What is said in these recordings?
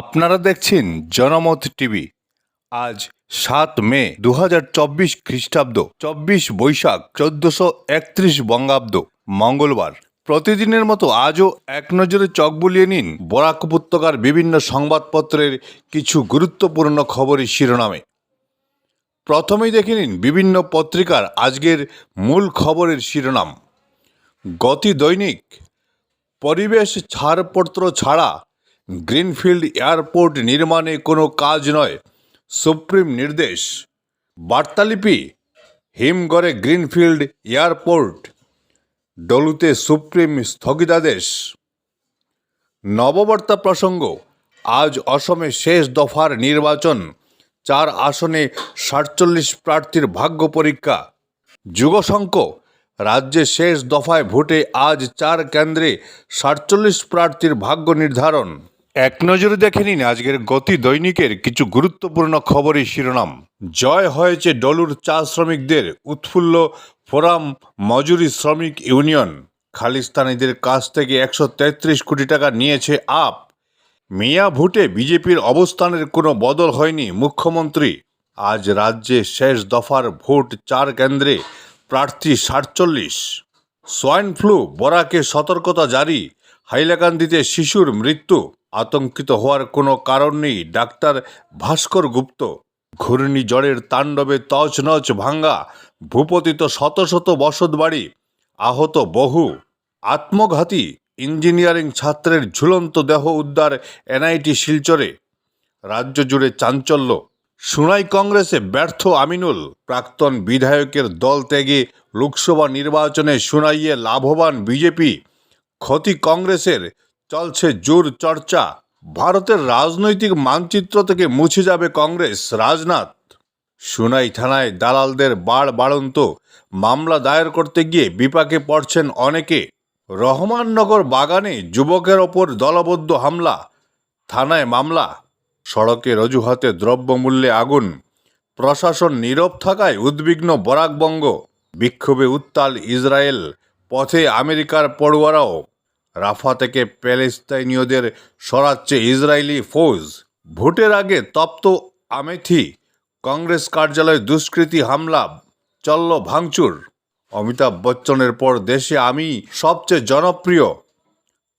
আপনারা দেখছেন জনমত টিভি। আজ সাত মে দু হাজার চব্বিশ খ্রিস্টাব্দ, চব্বিশ বৈশাখ, চোদ্দশো একত্রিশ বঙ্গাব্দ, মঙ্গলবার। প্রতিদিনের মতো আজও এক নজরে চোখ বুলিয়ে নিন বরাক উপত্যকার বিভিন্ন সংবাদপত্রের কিছু গুরুত্বপূর্ণ খবরের শিরোনামে। প্রথমেই দেখে নিন বিভিন্ন পত্রিকার আজকের মূল খবরের শিরোনাম। গতি দৈনিক, পরিবেশ ছাড়পত্র ছাড়া গ্রিনফিল্ড এয়ারপোর্ট নির্মাণে কোনো কাজ নয়, সুপ্রিম নির্দেশ। বার্তালিপি হিমগড়ে গ্রিনফিল্ড এয়ারপোর্ট, ডলুতে সুপ্রিম স্থগিতাদেশ। নববার্তা প্রসঙ্গ, আজ অসমে শেষ দফার নির্বাচন, চার আসনে সাতচল্লিশ প্রার্থীর ভাগ্য পরীক্ষা। যুগশঙ্ক, রাজ্যে শেষ দফায় ভোটে আজ চার কেন্দ্রে সাতচল্লিশ প্রার্থীর ভাগ্য নির্ধারণ। এক নজরে দেখে নিন আজকের গতি দৈনিকের কিছু গুরুত্বপূর্ণ খবরের শিরোনাম। জয় হয়েছে ডলুর চা শ্রমিকদের, উৎফুল্ল ফোরাম মজুরি শ্রমিক ইউনিয়ন। খালিস্তানিদের কাছ থেকে একশো তেত্রিশ কোটি টাকা নিয়েছে আপ। মিয়া ভোটে বিজেপির অবস্থানের কোনো বদল হয়নি মুখ্যমন্ত্রী। আজ রাজ্যে শেষ দফার ভোট চার কেন্দ্রে প্রার্থী সাতচল্লিশ। সোয়াইন ফ্লু, বরাকে সতর্কতা জারি, হাইলাকান্দিতে শিশুর মৃত্যু। আতঙ্কিত হওয়ার কোনো কারণ নেই, ডাক্তার ভাস্কর গুপ্ত। ঘূর্ণিঝড়ের তাণ্ডবে তছনছ ভাঙ্গা, ভূপতিত শত শত বসতবাড়ি আহত বহু। আত্মঘাতী ইঞ্জিনিয়ারিং ছাত্রের ঝুলন্ত দেহ উদ্ধার এনআইটি শিলচরে। রাজ্য জুড়ে চাঞ্চল্য। সুনাই কংগ্রেসে ব্যর্থ আমিনুল। প্রাক্তন বিধায়কের দল ত্যাগে লোকসভা নির্বাচনে সুনাইয়ে লাভবান বিজেপি। ক্ষতি কংগ্রেসের চলছে জোর চর্চা। ভারতের রাজনৈতিক মানচিত্র থেকে মুছে যাবে কংগ্রেস, রাজনাথ। সুনাই থানায় দালালদের বাড় বাড়ন্ত। মামলা দায়ের করতে গিয়ে বিপাকে পড়ছেন অনেকে। রহমাননগর বাগানে যুবকের ওপর দলবদ্ধ হামলা। থানায় মামলা। সড়কের অজুহাতে দ্রব্যমূল্যে আগুন। প্রশাসন নীরব থাকায় উদ্বিগ্ন বরাকবঙ্গ। বিক্ষোভে উত্তাল ইসরায়েল। পথে আমেরিকার পড়ুয়ারাও রাফা থেকে প্যালেস্তাইনীয়দের সরাচ্ছে ইসরায়েলি ফৌজ। ভোটের আগে তপ্ত আমেথি, কংগ্রেস কার্যালয়ে দুষ্কৃতী হামলা, চলল ভাঙচুর। অমিতাভ বচ্চনের পর দেশে আমি সবচেয়ে জনপ্রিয়।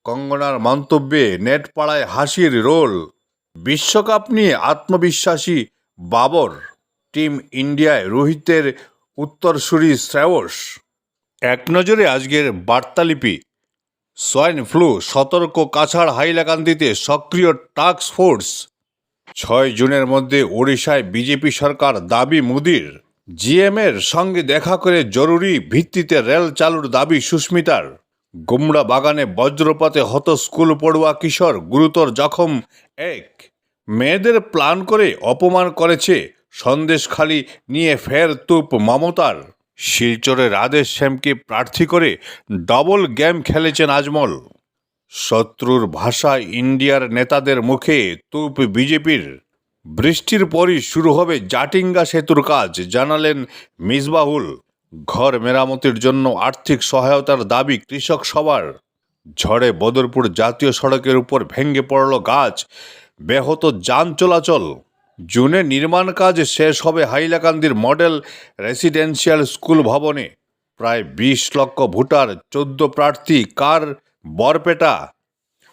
কঙ্গনার মন্তব্যে নেট পাড়ায় হাসির রোল। বিশ্বকাপ নিয়ে আত্মবিশ্বাসী বাবর। টিম ইন্ডিয়ায় রোহিতের উত্তরসূরি শ্রেয়স। এক নজরে আজকের বার্তালিপি। সোয়াইন ফ্লু সতর্ক কাছাড় হাইলাকান্দিতে সক্রিয় টাস্ক ফোর্স। ছয় জুনের মধ্যে ওড়িশায় বিজেপি সরকার দাবি মোদির। জিএমের সঙ্গে দেখা করে জরুরি ভিত্তিতে রেল চালুর দাবি সুস্মিতার। গুমড়া বাগানে বজ্রপাতে হত স্কুল পড়ুয়া কিশোর গুরুতর জখম এক। মেয়েদের প্ল্যান করে অপমান করেছে সন্দেশখালি নিয়ে ফের তুপ মমতার। শিলচরে রাধেশ শ্যামকে প্রার্থী করে ডবল গেম খেলেছেন আজমল। শত্রুর ভাষা ইন্ডিয়ার নেতাদের মুখে তুপ বিজেপির। বৃষ্টির পরই শুরু হবে জাটিঙ্গা সেতুর কাজ, জানালেন মিসবাহুল। ঘর মেরামতির জন্য আর্থিক সহায়তার দাবি কৃষক সবার ঝড়ে বদরপুর জাতীয় সড়কের উপর ভেঙে পড়ল গাছ। ব্যাহত যান চলাচল। জুনে নির্মাণ কাজ শেষ হবে হাইলাকান্দির মডেল রেসিডেন্সিয়াল স্কুল ভবনে। প্রায় বিশ লক্ষ ভোটার, চোদ্দ প্রার্থী, কার বরপেটা?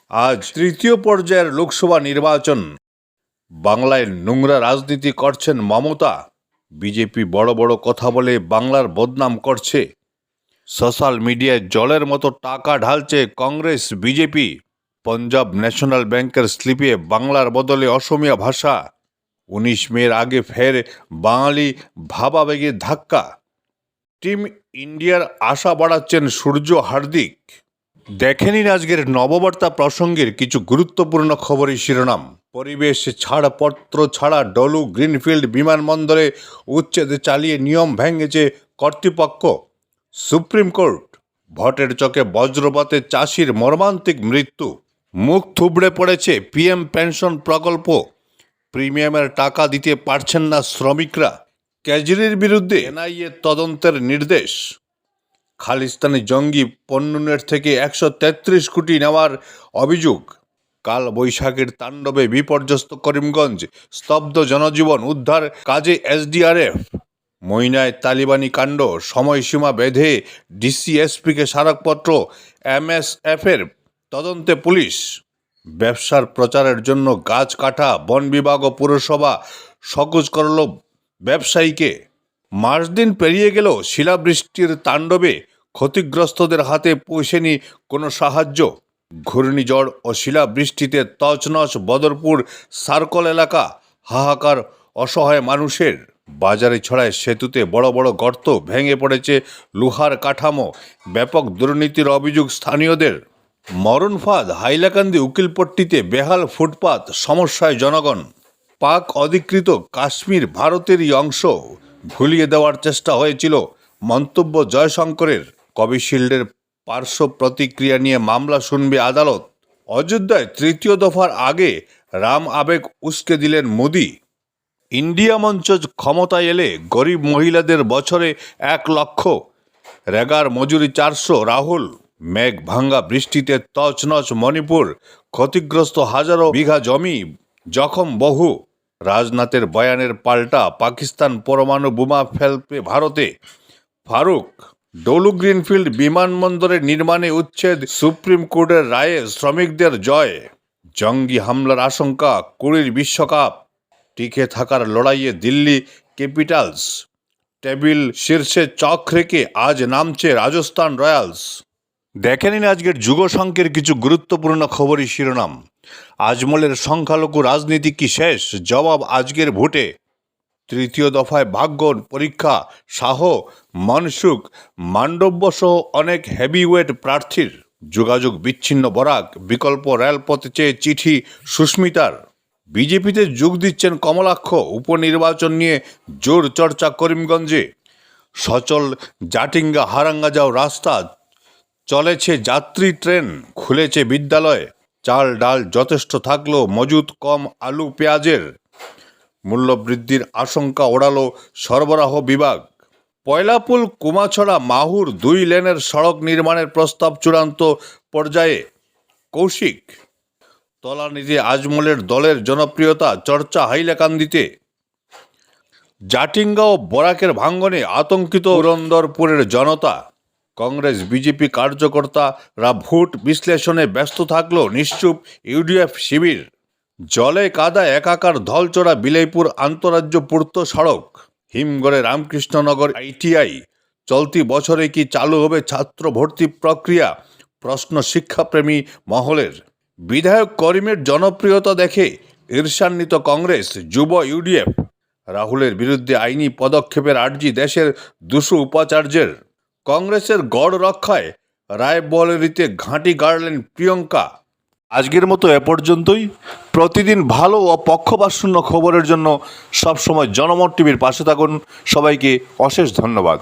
আজ তৃতীয় পর্যায়ের লোকসভা নির্বাচন। বাংলায় নোংরা রাজনীতি করছেন মমতা। বিজেপি বড় বড় কথা বলে বাংলার বদনাম করছে। সোশ্যাল মিডিয়ায় জলের মতো টাকা ঢালছে কংগ্রেস, বিজেপি। পঞ্জাব ন্যাশনাল ব্যাংকের স্লিপে বাংলার বদলে অসমীয়া ভাষা। উনিশ মের আগে ফের বাঙালি ভাবাবেগে ধাক্কা। টিম ইন্ডিয়ার আশা বাড়াচ্ছেন সূর্য হার্দিক। দেখে নিন আজকের নববার্তা প্রসঙ্গের কিছু গুরুত্বপূর্ণ খবরের শিরোনাম। পরিবেশ ছাড়পত্র ছাড়া ডলু গ্রিনফিল্ড বিমানবন্দরে উচ্ছেদ চালিয়ে নিয়ম ভেঙেছে কর্তৃপক্ষ। সুপ্রিম কোর্ট, ভটের চকে বজ্রপাতে চাষির মর্মান্তিক মৃত্যু। মুখ থুবড়ে পড়েছে পিএম পেনশন প্রকল্প। প্রিমিয়ামের টাকা দিতে পারছেন না শ্রমিকরা। কেজরির বিরুদ্ধে এনআইএ তদন্তের নির্দেশ। খালিস্তানি জঙ্গি পণ্যনের থেকে একশো তেত্রিশ কোটি নেওয়ার অভিযোগ। কাল বৈশাখীর তাণ্ডবে বিপর্যস্ত করিমগঞ্জ, স্তব্ধ জনজীবন উদ্ধার কাজে এসডিআরএফ। মইনায় তালিবানি কাণ্ড, সময়সীমা বেঁধে ডিসিএসপিকে স্মারকপত্র, এমএসএফের তদন্তে পুলিশ। ব্যবসার প্রচারের জন্য গাছ কাটা, বন বিভাগ ও পুরসভা সকুজ করল ব্যবসায়ীকে। মাস দিন পেরিয়ে গেলেও শিলাবৃষ্টির তাণ্ডবে ক্ষতিগ্রস্তদের হাতে পৌঁছেনি কোনো সাহায্য। ঘূর্ণিঝড় ও শিলাবৃষ্টিতে তছনছ বদরপুর সার্কল এলাকা হাহাকার অসহায় মানুষের। বাজারে ছড়ায় সেতুতে বড় বড় গর্ত ভেঙে পড়েছে লোহার কাঠামো। ব্যাপক দুর্নীতির অভিযোগ স্থানীয়দের। মরণফাঁদ হাইলাকান্দি উকিলপট্টিতে বেহাল ফুটপাত, সমস্যায় জনগণ। পাক অধিকৃত কাশ্মীর ভারতেরই অংশ। ভুলিয়ে দেওয়ার চেষ্টা হয়েছিল মন্তব্য জয়শঙ্করের। কবিশিল্ডের পার্শ্ব প্রতিক্রিয়া নিয়ে মামলা শুনবে আদালত। অযোধ্যায় তৃতীয় দফার আগে রাম আবেগ উস্কে দিলেন মোদি। ইন্ডিয়া মঞ্চ ক্ষমতায় এলে গরিব মহিলাদের বছরে এক লক্ষ। রেগার মজুরি চারশো, রাহুল। মেঘ ভাঙ্গা বৃষ্টিতে তছনছ মণিপুর, ক্ষতিগ্রস্ত হাজারো বিঘা জমি, জখম বহু। রাজনাথের বয়ানের পাল্টা পাকিস্তান পরমাণু বোমা ফেলবে ভারতে। ফারুক, ডলু গ্রিনফিল্ড বিমানবন্দরের নির্মাণে উচ্ছেদ সুপ্রিম কোর্টের রায়ে শ্রমিকদের জয়। জঙ্গি হামলার আশঙ্কা, কুড়ির বিশ্বকাপ। টিকে থাকার লড়াইয়ে দিল্লি ক্যাপিটালস। টেবিল শীর্ষে চক রেখে আজ নামছে রাজস্থান রয়্যালস। দেখে নিন আজকের যুগসংখ্যের কিছু গুরুত্বপূর্ণ খবরই শিরোনাম। আজমলের সংখ্যালঘু রাজনীতি কি শেষ? জবাব আজকের ভোটে। তৃতীয় দফায় ভাগ্য, পরীক্ষা, শাহ, মনসুখ মান্ডব্য সহ অনেক হেভিওয়েট প্রার্থীর। যোগাযোগ বিচ্ছিন্ন, বরাক, বিকল্প রেলপথে চেয়ে চিঠি সুস্মিতার। বিজেপিতে যোগ দিচ্ছেন কমলাক্ষ, উপনির্বাচন নিয়ে জোর চর্চা করিমগঞ্জে। সচল জাটিঙ্গা হারাঙ্গা যাও রাস্তা চলেছে যাত্রী ট্রেন, খুলেছে বিদ্যালয়। চাল ডাল যথেষ্ট থাকলেও মজুদ কম আলু পেঁয়াজের। মূল্যবৃদ্ধির আশঙ্কা ওড়ালো সরবরাহ বিভাগ। পয়লাপুল, কুমাছড়া, মাহুর দুই লেনের সড়ক নির্মাণের প্রস্তাব চূড়ান্ত পর্যায়ে। কৌশিক তলানিতে আজমলের দলের জনপ্রিয়তা চর্চা হাইলাকান্দিতে। জাটিঙ্গা ও বরাকের ভাঙ্গনে আতঙ্কিত পুরন্দরপুরের জনতা। কংগ্রেস, বিজেপি কার্যকর্তারা ভোট বিশ্লেষণে ব্যস্ত থাকলেও নিশ্চুপ ইউডিএফ শিবির। জলে কাদা একাকার ধলচড়া বিলাইপুর আন্তরাজ্য পূর্ত সড়ক। হিমগড়ে রামকৃষ্ণনগর আইটিআই। চলতি বছরে কি চালু হবে ছাত্র ভর্তি প্রক্রিয়া? প্রশ্ন শিক্ষাপ্রেমী মহলের। বিধায়ক করিমের জনপ্রিয়তা দেখে ঈর্ষান্বিত কংগ্রেস, যুব ইউডিএফ। রাহুলের বিরুদ্ধে আইনি পদক্ষেপের আর্জি দেশের দুশো উপাচার্যের। কংগ্রেসের গড় রক্ষায় রায়বরেলিতে ঘাঁটি গাড়লেন প্রিয়ঙ্কা। আজকের মতো এ পর্যন্তই। প্রতিদিন ভালো ও পক্ষপাতশূন্য খবরের জন্য সবসময় জনমত টিভির পাশে থাকুন। সবাইকে অশেষ ধন্যবাদ।